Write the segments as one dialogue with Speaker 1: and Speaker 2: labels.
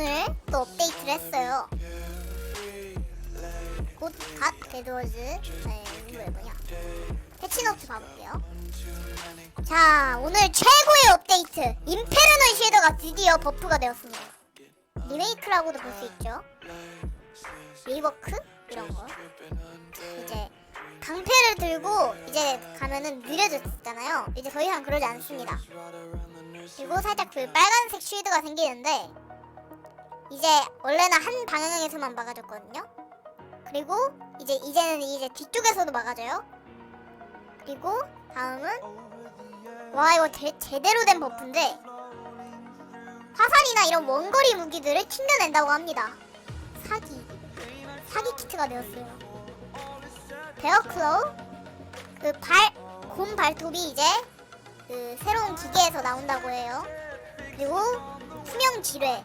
Speaker 1: 오늘 또 업데이트를 했어요. 곧갓 배드워즈 네, 그 뭐냐 패치노트 봐볼게요. 자 오늘 최고의 업데이트 임페르널 쉐더가 드디어 버프가 되었습니다. 리메이크라고도 볼 수 있죠. 리버크 이런 거 이제 방패를 들고 이제 가면은 느려졌잖아요 이제 더 이상 그러지 않습니다 그리고 살짝 그 빨간색 쉴드가 생기는데 이제 원래는 한 방향에서만 막아줬거든요. 그리고 이제 이제는 이제 뒤쪽에서도 막아줘요. 그리고 다음은 와 이거 제, 제대로 된 버프인데 화살이나 이런 원거리 무기들을 튕겨낸다고 합니다. 사기 사기 키트가 되었어요. 베어클로우 그발곰 발톱이 이제 그 새로운 기계에서 나온다고 해요. 그리고 투명 지뢰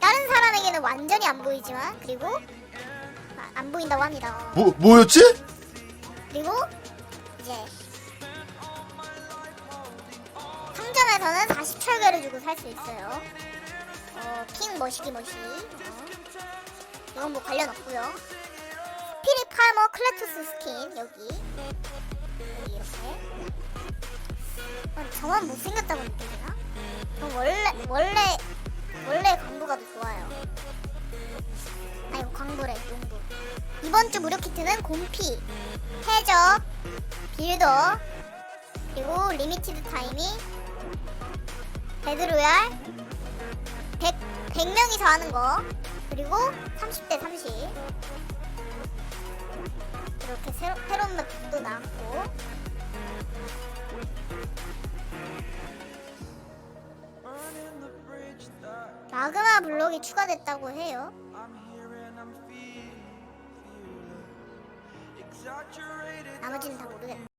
Speaker 1: 다른 사람에게는 완전히 안 보이지만 그리고 아, 안 보인다고 합니다.
Speaker 2: 뭐 뭐였지?
Speaker 1: 그리고 이제 상점에서는 40철개를 주고 살 수 있어요. 어, 킹 머시기 머시. 어. 이건 뭐 관련 없고요. 스피릿 팔머 클레투스 스킨 여기 여기 이렇게. 어, 저만 못생겼다고 느끼나? 저 원래 원래 이번 주 무료 키트는 곰피, 해적, 빌더, 그리고 리미티드 타이밍, 배드로얄, 100, 100명이서 하는 거, 그리고 30대 30. 이렇게 새로, 새로운 맵도 나왔고. 마그마 블록이 추가됐다고 해요. 나머지는 다 모르겠다.